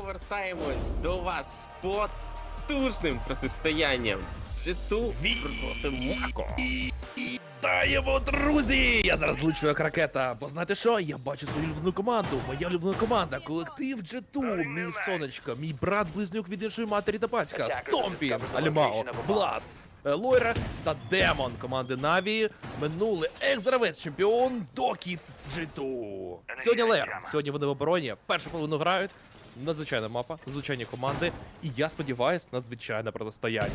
повертаємось до вас з потужним протистоянням. Житу проти Мако. Вітаємо, друзі! Я зараз злечу як ракета. Бо знаєте що? Я бачу свою улюблену команду. Моя улюблена команда, колектив Джету, мій сонечко, мій брат близнюк від іншої матері та батька, Стомпі, Алімао, Блас, е, Лойра та Демон команди Наві. Минулий екс-гравець чемпіон Докі Джету. Сьогодні Лер. Сьогодні вони в обороні. Першу половину грають. Надзвичайна мапа, звичайні команди, і я сподіваюсь, надзвичайне протистояння.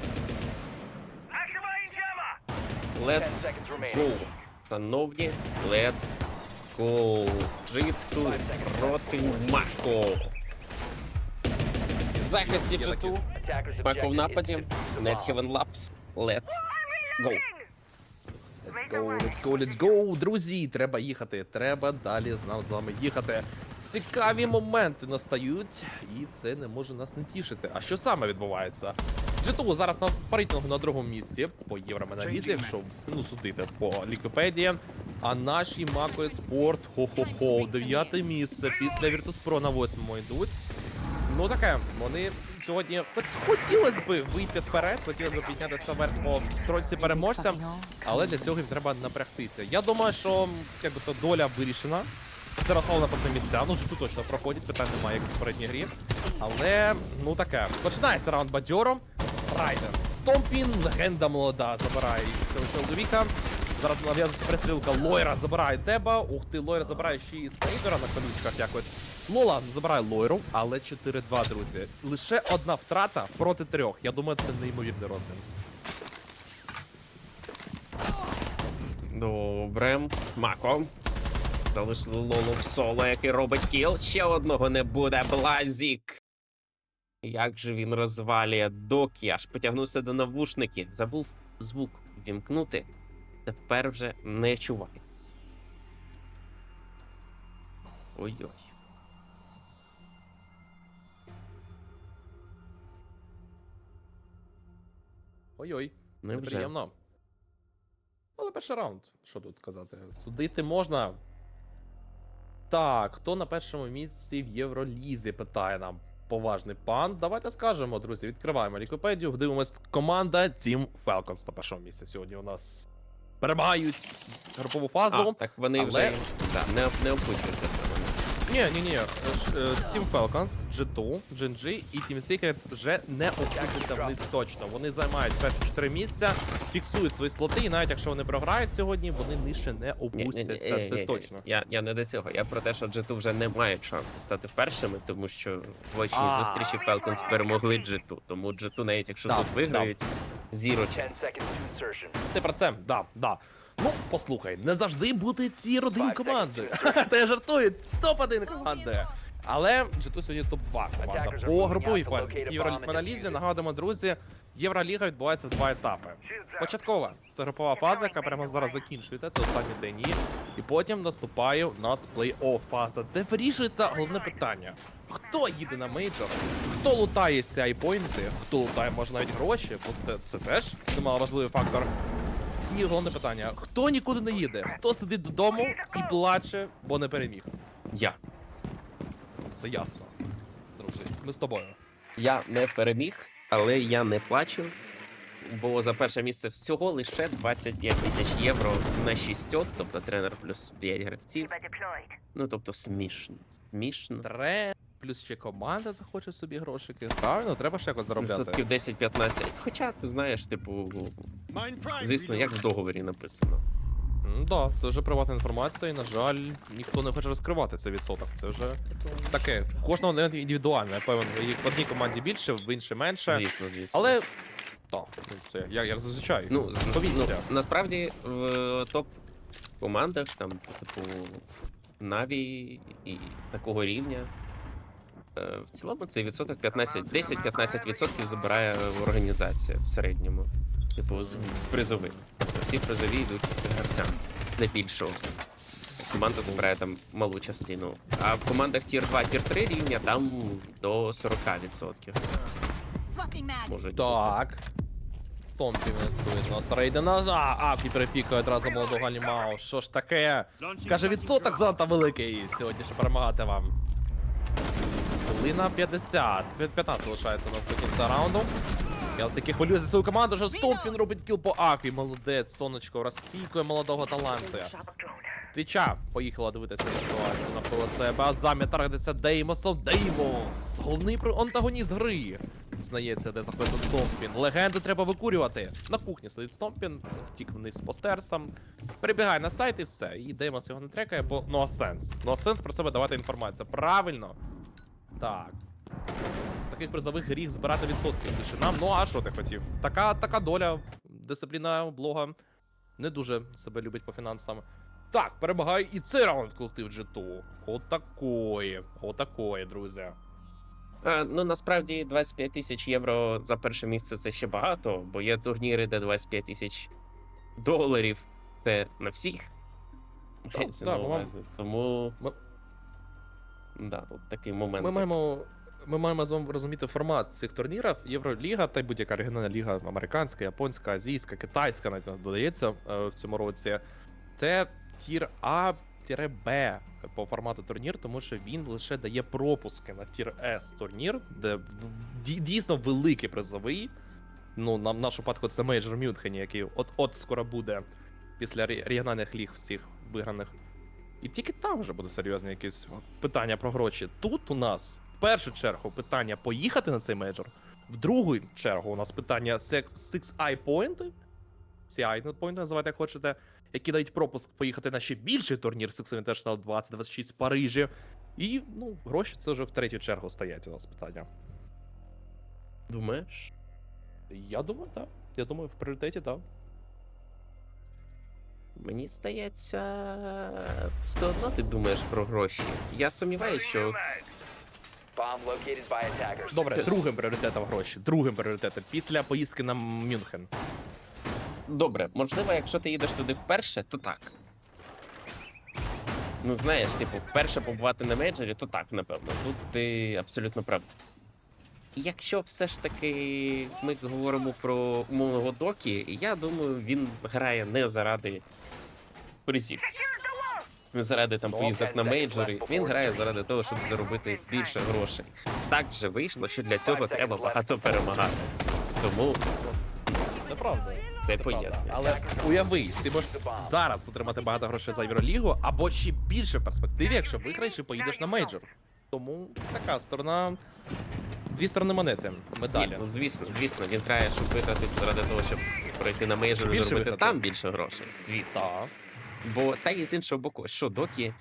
Let's go. Шановні, let's go. Житу проти Мако. В захисті Є Житу. Мако в нападі. Heaven Labs. Let's go. Let's go, let's go, let's go, друзі! Треба їхати. Треба далі з нам з вами їхати. Цікаві моменти настають, і це не може нас не тішити. А що саме відбувається? Джиту зараз по рейтингу на другому місці по євроменалізі, якщо ну судити по Ліквіпедії. А наші Мако Спорт, хо-хо-хо, дев'яте місце після Virtus.pro на восьмому йдуть. Ну таке, вони сьогодні хотілося б вийти вперед, хотілося б піднятися вверх по строчці переможцям, але для цього їм треба напрягтися. Я думаю, що якби то доля вирішена. Це розмовлено по цим місцям. Ну, тут точно проходять, питань немає, як в попередній грі. Але, ну таке. Починається раунд бадьором. Райдер. Стомпін, легенда молода, забирає цього чоловіка. Зараз нав'язується перестрілка. Лойра забирає тебе. Ух ти, Лойра забирає ще і Снейдера на колючках якось. Лола забирає Лойру, але 4-2, друзі. Лише одна втрата проти трьох. Я думаю, це неймовірний розмін. Добре. Мако. Залишили Лолу в соло, який робить кіл. Ще одного не буде. Блазік. Як же він розвалює доки, аж потягнувся до навушників. Забув звук вімкнути. Тепер вже не чуває. Ой-ой. Ой-ой. Неприємно. Але перший раунд. Що тут казати? Судити можна. Так, хто на першому місці в Євролізі? Питає нам поважний пан. Давайте скажемо, друзі. Відкриваємо Лікопедію, дивимось команда Team Falcons на першому місці. Сьогодні у нас перемагають групову фазу. А, так вони але- вже да, не, не опустяться. Ні, ні, ні. Team Falcons, G2, GNG і Team Secret вже не опустяться вниз точно. Вони займають перші чотири місця, фіксують свої слоти, і навіть якщо вони програють сьогодні, вони нижче не опустяться. Це точно. Я, я не до цього. Я про те, що G2 вже не мають шансу стати першими, тому що в очній А. зустрічі Falcons перемогли G2. Тому G2, навіть якщо Да, тут да. виграють, zero 10 chance. seconds to insertion. Ти про це? Да, да. Ну, послухай, не завжди бути ці команди. seconds. Та я жартую, топ-1 команди. Але G2 сьогодні топ-2 команда. По груповій фазі it. нагадуємо, друзі, Євроліга відбувається в два етапи. Початкова це групова фаза, яка прямо зараз закінчується. Це останні день її. І потім наступає у нас плей-офф фаза, де вирішується головне питання: хто їде на мейджор, хто лутає ці айпойнти, хто лутає може навіть гроші, бо це, це теж немало важливий фактор. І головне питання: хто нікуди не їде, хто сидить додому і плаче, бо не переміг. Я. Це ясно. Друзі, ми з тобою. Я не переміг, але я не плачу. Бо за перше місце всього лише 25 тисяч євро на 6, тобто тренер плюс 5 гравців. Ну тобто смішно. Смішно. Тре, плюс ще команда захоче собі грошики. Правильно, треба ж якось заробляти. Відсотків 10-15. Хоча ти знаєш, типу, звісно, як в договорі написано. Ну да, це вже приватна інформація, і, на жаль, ніхто не хоче розкривати цей відсоток. Це вже таке. Кожного не індивідуально. Я певен, в одній команді більше, в іншій менше. Звісно, звісно. Але. Так, ну, це я, я зазвичай. Ну, з- ну, повіться. насправді в топ командах, там, типу, Наві і такого рівня. Е, В цілому цей відсоток 15, 10-15% відсотків забирає організація в середньому. Типу, з, з призових. Тобто всі призові йдуть гравцям не більшого. Команда забирає там малу частину. А в командах тір 2, тір 3 рівня там до 40%. Swapping. Можуть. Так. Томпі несують нас рейдена. А, Афі перепікає одразу молодого Алімао. Що ж таке? Каже, відсоток занадто великий сьогодні, щоб перемагати вам. Хвилина 50. 15 лишається у нас до кінця раунду. Я все таки хвилюю за свою команду, що Стомп він робить кіл по Акві. Молодець, сонечко, розпікує молодого таланту. Твіча поїхала дивитися ситуацію навколо себе. А замі таргетиться Деймосом. Деймос! Головний про- антагоніст гри. Знається, де знаходиться Стомпін. Легенди треба викурювати. На кухні сидить Стомпін, втік вниз по стерсам. Перебігає на сайт і все. І Деймос його не трекає, бо no sense. No sense про себе давати інформацію. Правильно. Так. З таких призових гріх збирати відсотки нам. Ну а що ти хотів? Така, така доля, дисципліна блога не дуже себе любить по фінансам. Так, перемагає і цей раунд колектив G2. Отакої. Отакої, друзі. А, ну насправді 25 тисяч євро за перше місце це ще багато, бо є турніри, де 25 тисяч доларів. Це на всіх. Мається да, на ми. Тому. Ми- Да, тут такий момент. Ми маємо. Ми маємо з вами розуміти формат цих турнірів. Євроліга та й будь-яка регіональна ліга американська, японська, азійська, китайська навіть додається е, в цьому році. Це тір А Б по формату турнір, тому що він лише дає пропуски на тір С турнір, де дійсно великий призовий. Ну, на в нашому випадку це мейджор Мюнхені, який от-от скоро буде після регіональних ліг всіх виграних. І тільки там вже буде серйозні якісь питання про гроші. Тут у нас в першу чергу питання поїхати на цей мейджор. В другу чергу у нас питання 6i поінти. CI поінти називайте як хочете, які дають пропуск поїхати на ще більший турнір Six Invitational 2026 в Парижі. І ну, гроші це вже в третю чергу стоять у нас питання. Думаєш? Я думаю, так. Я думаю, в пріоритеті, так. Мені здається, все одно ти думаєш про гроші. Я сумніваюся, що Bomb located by attackers. Добре, другим пріоритетом гроші. Другим пріоритетом після поїздки на Мюнхен. Добре, можливо, якщо ти їдеш туди вперше, то так. Ну, знаєш, типу, вперше побувати на мейджорі, то так, напевно. Тут ти абсолютно прав. Якщо все ж таки ми говоримо про умовного докі, я думаю, він грає не заради призів. Не заради там поїздок на мейджори. Він грає заради того, щоб заробити більше грошей. Так вже вийшло, що для цього треба багато перемагати. Тому Це правда. Це правда. Але уяви, ти можеш зараз отримати багато грошей за Євролігу, або ще більше в перспективі, якщо виграєш і поїдеш на мейджор. Тому така сторона. Дві сторони монети. Медалі. Ні, ну звісно, звісно, він грає, щоб виграти заради того, щоб пройти на мейджор і Більше заробити виграти. там більше грошей. Звісно. Так. Бо та і з іншого боку, що доки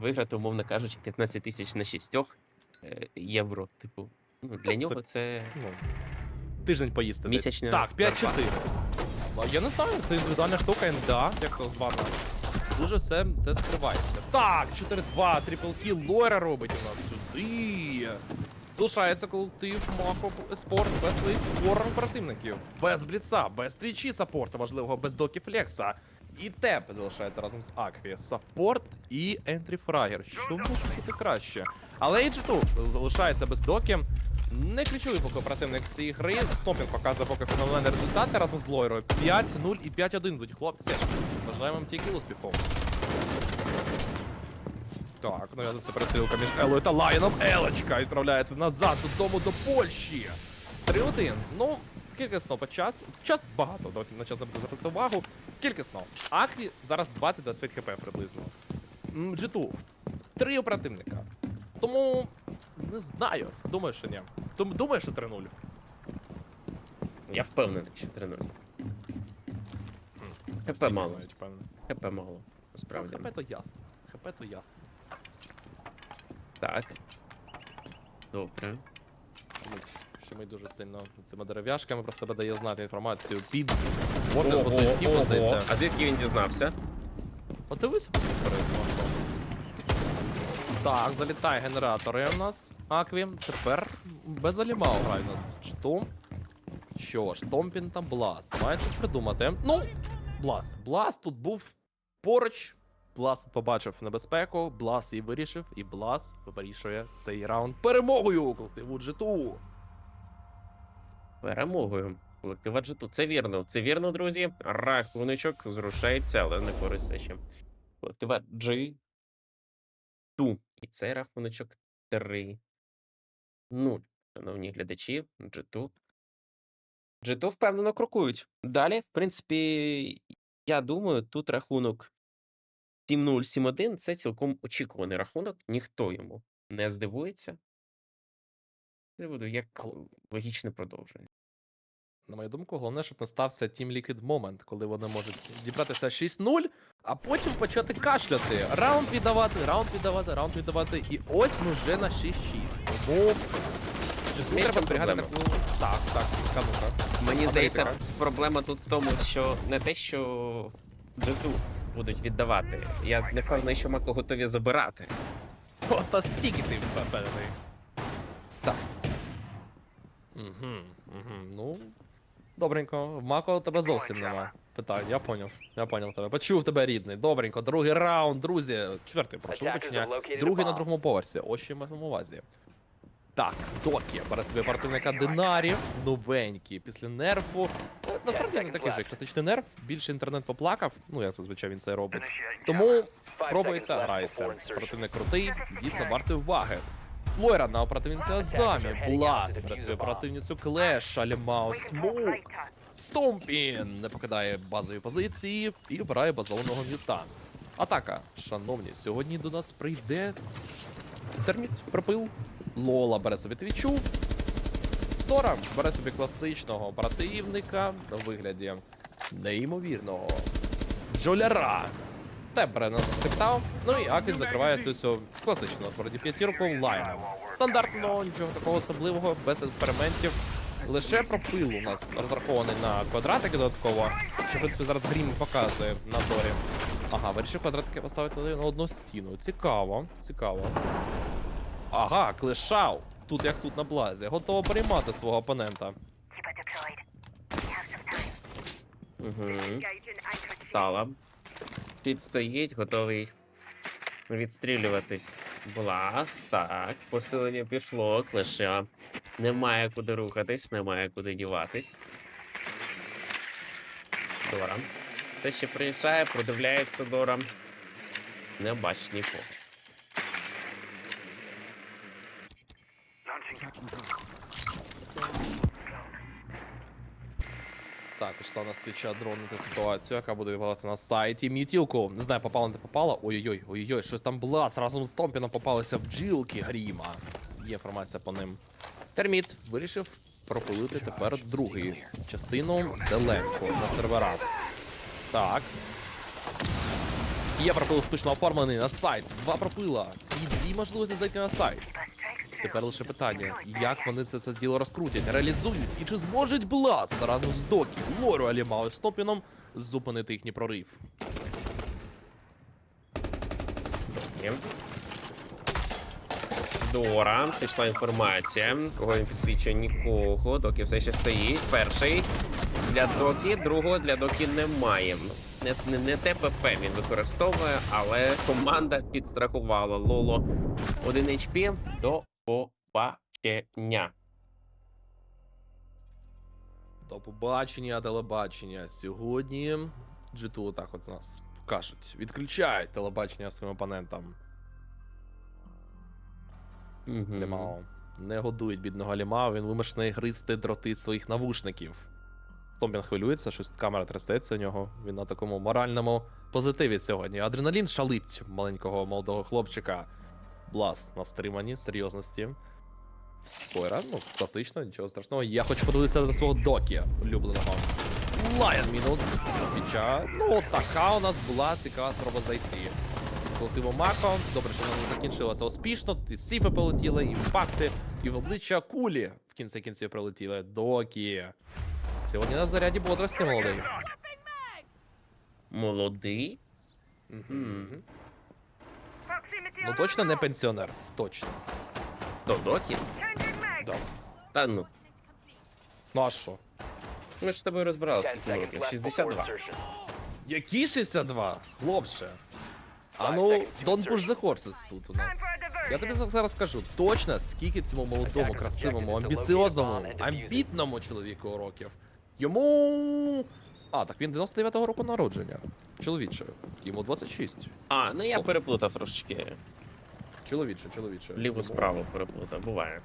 виграти, умовно кажучи, 15 тисяч на шістьох е, євро. Типу, ну для нього це. Ну, тиждень поїсти. Місячна. Так, 5-4. зарплата. Я не знаю, це індивідуальна штука, НДА, як то звано. Дуже все це скривається. Так, 4-2, трипл кіл Лойра робить у нас сюди. Залишається колектив Мако Спорт без своїх ворон противників. Без бліца, без твічі саппорта, важливого, без докі флекса. І теп залишається разом з Акві. Саппорт і Ентрі Фрагер. Що може бути краще? Але і G2 залишається без доки. Не ключовий поки противник цієї гри. Стопінг показує поки феноменальні результати разом з Лойрою. 5-0 і 5-1 йдуть хлопці. Бажаємо вам тільки успіху. Так, нав'язується перестрілка між Елою та Лайоном. Елочка відправляється назад додому до Польщі. 3-1. Ну, кількісно по часу. Час багато, давайте на час не буду звертати увагу. Кількісно. Акві зараз 20-25 хп приблизно. G2. Три оперативника. Тому не знаю. Думаю, що ні. Дум- Думаю, що 3-0. Я впевнений, що 3-0. ХП мало. Навіть, певно. ХП мало. Насправді. ХП то ясно. ХП то ясно. Так. Добре. Що ми дуже сильно цими дерев'яшками про себе дає знати інформацію під Ого, Готесів, ого. здається. А звідки він дізнався? Подивися перед Так, залітає генератори у нас. Акві. Тепер без алімау грає у нас Штом. Що ж, Томпін та Блас. Має щось придумати. Ну, Блас. Блас тут був поруч. Блас побачив небезпеку, Блас її вирішив, і Блас вирішує цей раунд перемогою колективу G2. Перемогою. Колектива G2. Це вірно. Це вірно, друзі. Рахуночок зрушається, але не користує ще. Колектива G2. І це рахуночок 3 Нуль, шановні глядачі, G2. G2 впевнено крокують. Далі, в принципі, я думаю, тут рахунок 7-0, 7-1 це цілком очікуваний рахунок. Ніхто йому не здивується. Це буде як логічне продовження. На мою думку, головне, щоб не стався Team Liquid момент, коли вони можуть дібратися 6-0, а потім почати кашляти. Раунд віддавати, раунд віддавати, раунд віддавати. І ось ми вже на 6-6. Тому чи З треба зберігати проблема. таку. Так, так, канука. Мені А здається, третій проблема тут в тому, що не те, що G2 будуть віддавати. Я не впевнений, що Мако готові забирати. О, та стільки ти впевнений. Так. Угу, угу. Ну. Добренько. В Мако тебе зовсім нема питань. Я поняв. Я поняв тебе. Почув тебе рідний. Добренько. Другий раунд, друзі. Четвертий, прошу вибачення. Другий на другому поверсі. Ось що маємо увазі. Так, Докі бере собі противника Динарі, новенький після нерфу. Е, Насправді не такий вже критичний нерф, більше інтернет поплакав, ну як зазвичай він це робить. Тому пробується, грається. Противник крутий, дійсно вартий уваги. Лойра на оперативниці Азамі, Блас бере собі оперативницю Клеш, Алімао Смоук. Стомпін не покидає базові позиції і вбирає базованого м'юта. Атака, шановні, сьогодні до нас прийде терміт, пропил. Лола бере собі твічу. Тора бере собі класичного оперативника на вигляді неймовірного Джоляра. Те бере нас типтав. Ну і Акіс закриває цю цю класичну насправді п'ятірку лайном. Стандартно, нічого такого особливого, без експериментів. Лише пропил у нас розрахований на квадратики додатково. Що, в принципі, зараз Грім показує на Торі. Ага, вирішив квадратики поставити на одну стіну. Цікаво, цікаво. Ага, клешав. Тут як тут на блазі. Готово приймати свого опонента. Угу. Стала. Під стоїть, готовий відстрілюватись. Блас. Так, посилення пішло, клеша. Немає куди рухатись, немає куди діватись. Дора. Те, що приїжджає, продивляється Дора. Не бачить нікого. Так, пішла на твіча дронити ситуацію, яка буде відбуватися на сайті. М'ютілку. Не знаю, попала, не попала. Ой-ой-ой, ой-ой, щось там блас разом з Томпіном попалися бджілки Гріма. Є інформація по ним. Терміт вирішив пропилити тепер другу частину зеленку на серверах. Так. Є пропил успішно оформлений на сайт. Два пропила. І дві можливості зайти на сайт. Тепер лише питання, як вони це все діло розкрутять, реалізують, і чи зможуть Блас разом з Докі, Лору Алімао і Стопіном зупинити їхній прорив? Дора, пішла інформація. Кого він підсвічує? Нікого. Докі все ще стоїть. Перший для Докі, другого для Докі немає. Не, не, не ТПП він використовує, але команда підстрахувала Лоло 1 HP до побачення. До побачення, телебачення. Сьогодні G2 так от нас кажуть, відключають телебачення своїм опонентам. Мгм. Лімао. Не годують бідного Лімао, він вимушений гризти дроти своїх навушників. Томпін хвилюється, щось камера трясеться у нього. Він на такому моральному позитиві сьогодні. Адреналін шалить маленького молодого хлопчика. Блас на стриманні, серйозності. Спойра, ну, класично, нічого страшного. Я хочу подивитися на свого докі улюбленого. Лайон мінус. Фіча. Ну, така у нас була цікава спроба зайти. Колективу Мако. Добре, що вона не закінчилася успішно. Тут і сіфи полетіли, і імпакти, і в обличчя кулі в кінці кінців прилетіли. Докі. Сьогодні на заряді бодрості молодий. Молодий. Мгм. Ну точно не пенсіонер. Точно. До Докі? Да. Та ну. Ну а що? Ми ж з тобою розбиралися скільки років. 62. Які 62? Хлопче. А ну, don't push the horses тут у нас. Я тобі зараз скажу точно, скільки цьому молодому, красивому, амбіціозному, амбітному чоловіку років. Йому. А, так він 99-го року народження. Чоловіче. Йому 26. А, ну я переплутав трошечки. Чоловіче, чоловіче. Ліву справу переплутав, буває.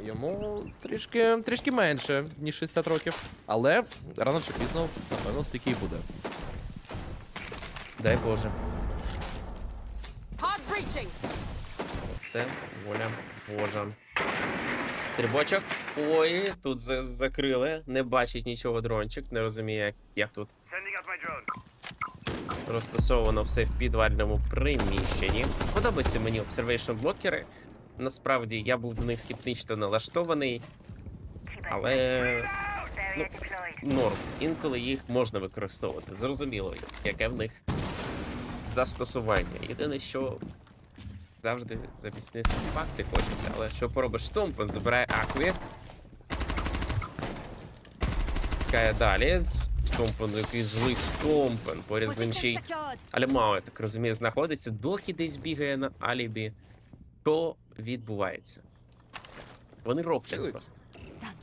Йому трішки, трішки менше, ніж 60 років. Але рано чи пізно, напевно, стільки і буде. Дай Боже. Все, воля Божа. Трибочок. Ой, тут закрили. Не бачить нічого дрончик, не розуміє, як, як тут розтасовано все в підвальному приміщенні. Подобаються мені observation блокери. Насправді я був до них скептично налаштований, але ну, норм. Інколи їх можна використовувати. Зрозуміло, яке в них застосування. Єдине, що завжди запіснити факти хочеться, але що поробиш Стомпен, забирає Акві. Далі. Стомпен, який злий Стомпен, поряд ним ще й але мало, я так розумію, знаходиться, доки десь бігає на алібі. Що відбувається? Вони роблять Чили. просто.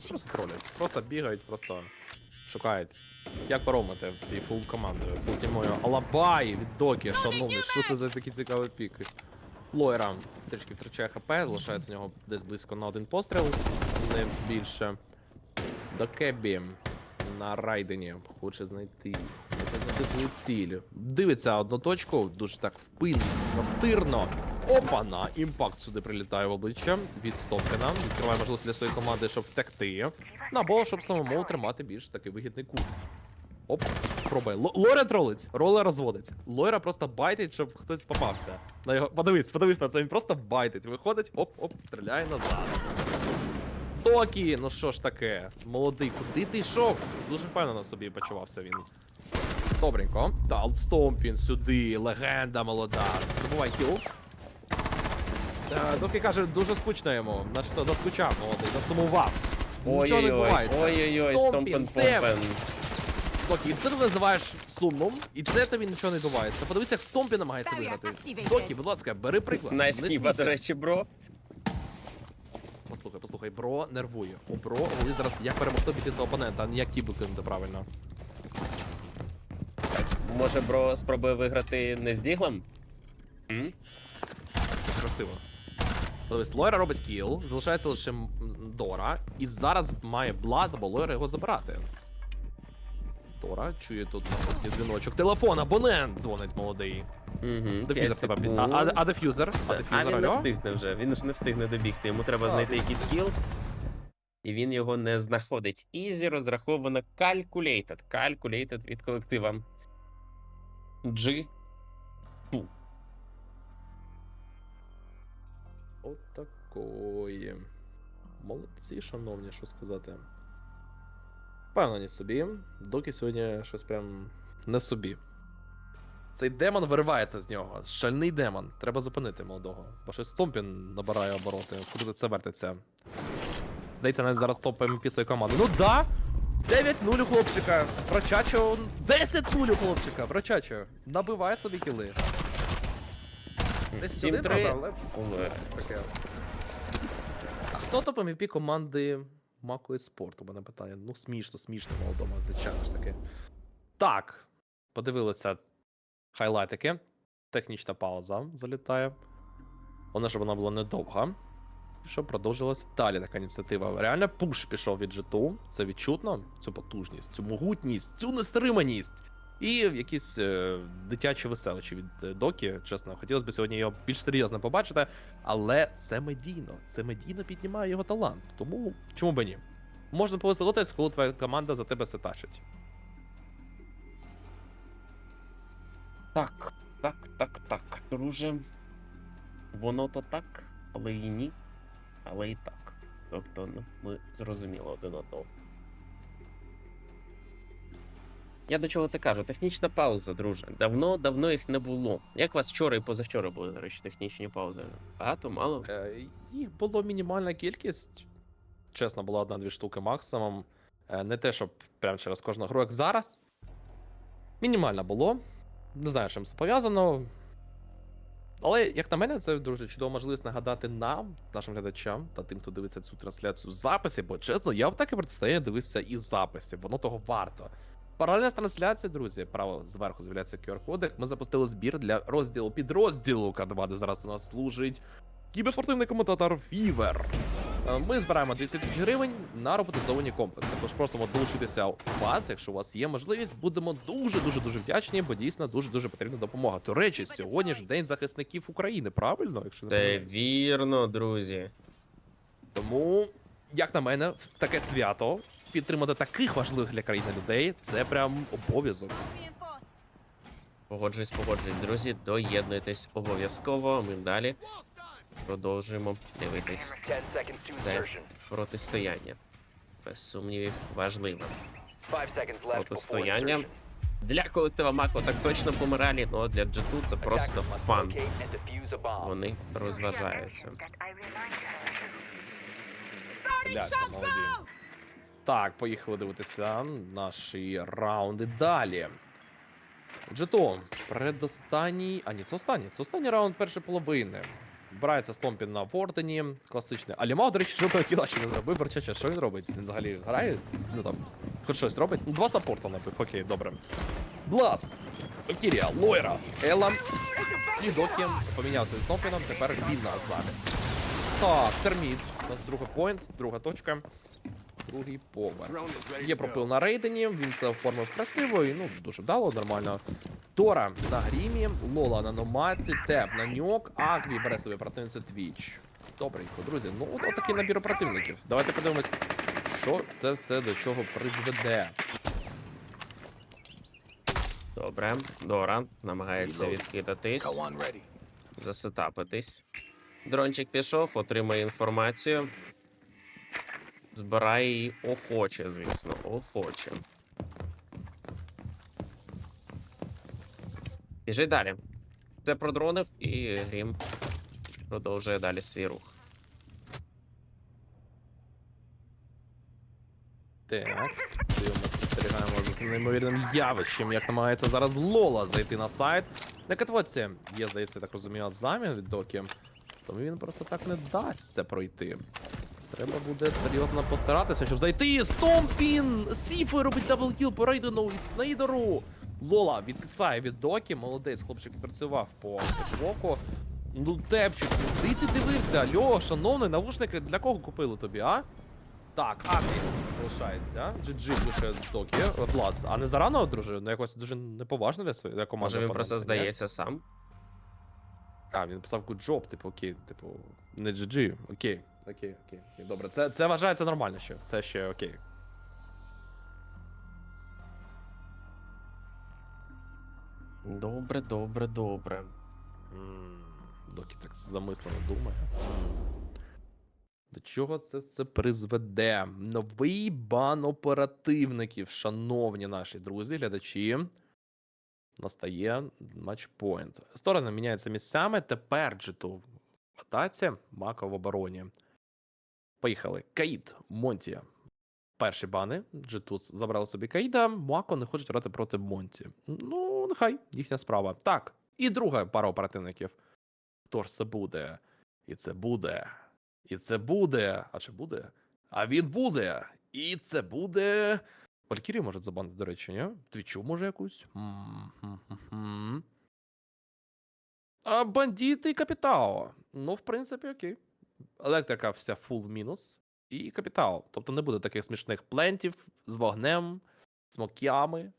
Просто тролять. Просто бігають, просто шукають. Як поромити всі фул командою, фул тімою. Алабай від Докі, шановний, що це за такі цікаві піки? Лойра трішки втрачає хп, залишається у нього десь близько на один постріл, не більше. До Кебі на райдені хоче знайти. Хоче знайти свою ціль. Дивиться одну точку, дуже так впинно, настирно. Опа, на імпакт сюди прилітає в обличчя від Стопкена. Відкриває можливість для своєї команди, щоб втекти. Або щоб самому тримати більш такий вигідний кут. Оп, пробує. Л- Лойра тролить, рола розводить. Лойра просто байтить, щоб хтось попався. На його... Подивись, подивись на це, він просто байтить. Виходить, оп-оп, стріляє назад. Токі, ну що ж таке, молодий, куди ти йшов? Дуже впевнено собі почувався він. Добренько. Дал Стомпін сюди, легенда молода. Прибувай хіл. Е, Доки каже, дуже скучно йому. Наче заскучав молодий, засумував. Нічого не Ой-ой-ой, відбувається. ой-ой-ой, Стомпін, Стомпен? Помпен. Докі, це ти називаєш сумом, і це тобі нічого не відбувається. Подивися, як Стомпі намагається виграти. Докі, будь ласка, бери приклад. Найс не хіба, смійся. до речі, бро. Послухай, послухай, бро нервує. У бро говорить зараз, як перемогти піти свого опонента, а не як кібу кинути правильно. Може, бро спробує виграти не з Діглом? М? Красиво. Дивись, Лойра робить кіл, залишається лише Дора, і зараз має Блаз або Лойра його забирати. Дора чує тут дзвіночок. Телефон, абонент дзвонить молодий. Угу. Дефюзер тебе під. А, а, а дефюзер? А А дефюзер, він не алло? встигне вже, він ж не встигне добігти. Йому треба знайти якийсь кіл. І він його не знаходить. Ізі розраховано Calculated. Calculated від колектива. G. Отакої. Молодці, шановні, що сказати. Впевнені в собі, доки сьогодні щось прям не в собі. Цей демон виривається з нього. Шальний демон. Треба зупинити молодого. Бо щось Стомпін набирає обороти. Куди це вертиться? Здається, навіть зараз топ МВП своєї команди. Ну да! 9-0 у хлопчика. Прочачо 10-0 у хлопчика. Прочачо. Набиває собі кіли. Десь сюди, 7-3. правда, але таке. А хто топ MVP команди Мако і Спорт? У мене питання. Ну, смішно, смішно, молодому, звичайно ж таки. Так. Подивилися хайлайтики. Технічна пауза залітає. Вона щоб вона була недовга. І Щоб продовжилася далі така ініціатива. Реально пуш пішов від G2. Це відчутно. Цю потужність, цю могутність, цю нестриманість. І якісь е, дитячі веселичі від е, Докі, чесно, хотілося б сьогодні його більш серйозно побачити, але це медійно. Це медійно піднімає його талант. Тому чому би ні? Можна повеселитись, коли твоя команда за тебе все тащить. так, так, так, так. Друже. Воно то так, але і ні. Але і так. Тобто, ну, ми зрозуміли один одного. Я до чого це кажу? Технічна пауза, друже. Давно, давно їх не було. Як у вас вчора і позавчора були, до речі, технічні паузи? Багато, мало? Е, їх було мінімальна кількість. Чесно, була одна-дві штуки максимум. Е, не те, щоб прямо через кожну гру, як зараз. Мінімально було. Не знаю, чим це пов'язано. Але, як на мене, це дуже чудова можливість нагадати нам, нашим глядачам та тим, хто дивиться цю трансляцію в записі, бо чесно, я так і протистояння дивився і записі, воно того варто. Паралельно з трансляцією, друзі, право зверху з'являється QR-кодик. Ми запустили збір для розділу підрозділу К2, де зараз у нас служить кіберспортивний коментатор Фівер. Е, Ми збираємо 200 тисяч гривень на роботизовані комплекси. Тож просимо долучитися у вас, якщо у вас є можливість. Будемо дуже дуже дуже вдячні, бо дійсно дуже дуже потрібна допомога. До речі, сьогодні ж день захисників України, правильно? Якщо не Це вірно, друзі. Тому, як на мене, в таке свято підтримати таких важливих для країни людей це прям обов'язок. Погоджуюсь, погоджуюсь, друзі. Доєднуйтесь обов'язково. Ми далі продовжуємо дивитись 10 seconds to це протистояння. Без сумнівів, важливе. 5 seconds left before Протистояння. Для колектива Мако так точно по моралі, ну для Джету це просто фан. Вони розважаються. Ляться, молоді. Так, поїхали дивитися наші раунди далі. Джето, предостанній. А ні, це останній. Це останній раунд першої половини. Вбирається Стомпін на Вортені, класичний. А Лімау, до речі, жодного кіла не зробив. Берчача, що він робить? Він взагалі грає? Ну там, хоч щось робить. Два саппорта набив, окей, добре. Блас, Валькірія, Лойра, Елла і Докі помінявся зі Стомпіном, тепер він на залі. Так, терміт. У нас другий поінт, друга точка. Другий поверх. Є пропил на рейдені, він це оформив красиво і ну дуже вдало, нормально. Тора на грімі, Лола на номаці, Теп на ньок, Акві бере собі противницю Твіч. Добренько, друзі. Ну от, от такий набір противників. Давайте подивимось, що це все до чого призведе. Добре, Дора намагається відкидатись, засетапитись. Дрончик пішов, отримає інформацію. Збирає її охоче, звісно, охоче. Біжить далі. Це продронив і Грім продовжує далі свій рух. Так, дивимося, спостерігаємо за цим неймовірним явищем, як намагається зараз Лола зайти на сайт. На катвоці є, здається, я так розумію, замін від Докі. Тому він просто так не дасться пройти. Треба буде серйозно постаратися, щоб зайти. Стомпін! Сіфи робить даблкіл по рейдену і Снейдеру. Лола відписає від Докі. Молодець, хлопчик працював по кешвоку. Ну, Тепчик, куди ти дивився? Альо, шановний, навушники для кого купили тобі, а? Так, Акві залишається. GG пише Докі. Клас. А не зарано, друже? Ну якось дуже неповажно для своєї команди. Може він просто опонента, здається сам. А, він писав good job, типу, окей, типу, не GG. Окей, окей, окей, окей. Добре, це, це вважається нормально ще. Це ще окей. Добре, добре, добре. М, Доки так замислено думає. До чого це все призведе? Новий бан оперативників, шановні наші друзі, глядачі. Настає матчпоінт. Сторони міняються місцями. Тепер джиту в атаці, Мака в обороні. Поїхали. Каїд, Монті. Перші бани. Джиту забрали собі Каїда. Мако не хочуть грати проти Монті. Ну, нехай, їхня справа. Так. І друга пара оперативників. Хто ж це буде? І це буде. І це буде. А чи буде? А він буде. І це буде. Валькірію може забанити, до речі, ні? Твічу може якусь? А бандити і капітао. Ну, в принципі, окей. Електрика вся фул мінус. І капітал. Тобто не буде таких смішних плентів з вогнем, смокями.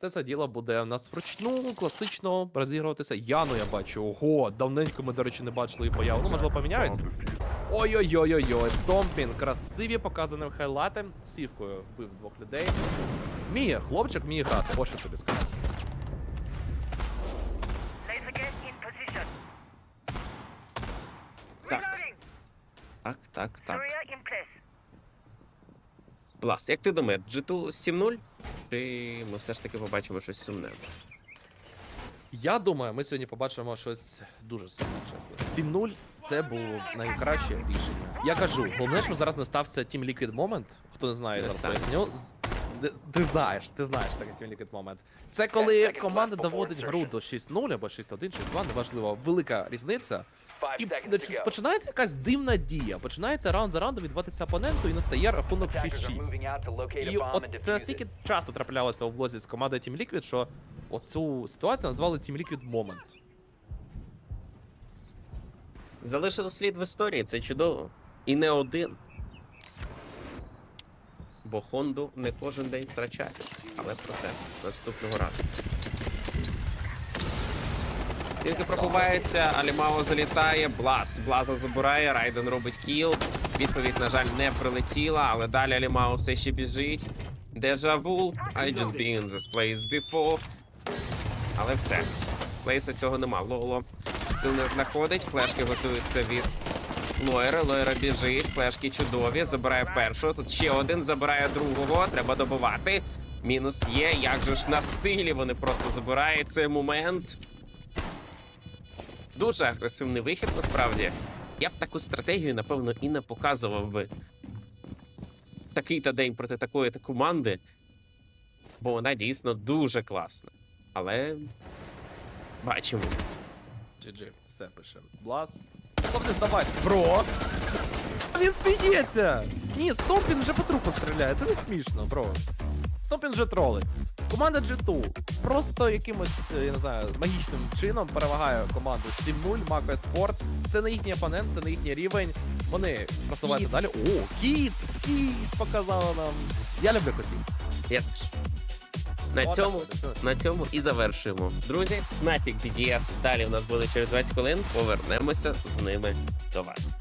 Це все діло буде у нас вручну, класично розігруватися. Яну я бачу. Ого, давненько ми, до речі, не бачили її появу. Ну, можливо, поміняють. Ой-ой-ой-ой-ой, Стомпін, красиві показаним хайлайтом. Сівкою вбив двох людей. Вміє, хлопчик вміє грати, ось що тобі скажу. Так, так. Блас, як ти думаєш, G2 7-0? Чи ми все ж таки побачимо щось сумне? Я думаю, ми сьогодні побачимо щось дуже сумне, чесно. 7-0 це було найкраще рішення. Я кажу, головне, що зараз не стався Team Liquid Moment. Хто не знає, Не зараз поясню. Ти, ти знаєш, ти знаєш таке Team Liquid Moment. Це коли команда доводить гру до 6-0 або 6-1, 6-2, неважливо, велика різниця. 5 І нач- починається якась дивна дія. Починається раунд за раундом відбуватися опоненту і настає рахунок 6-6. moving out to locate a І от це настільки часто траплялося у влозі з командою Team Liquid, що оцю ситуацію назвали Team Liquid Moment. Залишили слід в історії, це чудово. І не один. Бо Хонду не кожен день втрачає. Але про це наступного разу. Тільки пробувається, Алімао залітає, Блаз. Блаза забирає, Райден робить кіл. Відповідь, на жаль, не прилетіла, але далі Алімао все ще біжить. Дежаву, I just been in this place before. Але все. Плейса цього нема. Лоло кіл не знаходить, флешки готуються від Лойера. Лойера біжить, флешки чудові, забирає першого. Тут ще один забирає другого. Треба добивати. Мінус є. Як же ж на стилі вони просто забирають цей момент. Дуже агресивний вихід, насправді. Я б таку стратегію, напевно, і не показував би. Такий-то день проти такої то команди. Бо вона дійсно дуже класна. Але бачимо. GG, все пише. Блас. Хлопці, давай. Бро! Він сміється! Ні, Стомпін вже по трупу стріляє, це не смішно, бро. Стомпін вже тролить. Команда G2 просто якимось, е, я не знаю, магічним чином перемагає команду 7-0, Мако Спорт. Це не їхній опонент, це не їхній рівень. Вони просуваються далі. О, кіт! Кіт показала нам. Я люблю котів. Я теж. На цьому, на цьому і завершуємо. Друзі, Натік BDS. Далі в нас буде через 20 хвилин. Повернемося з ними до вас.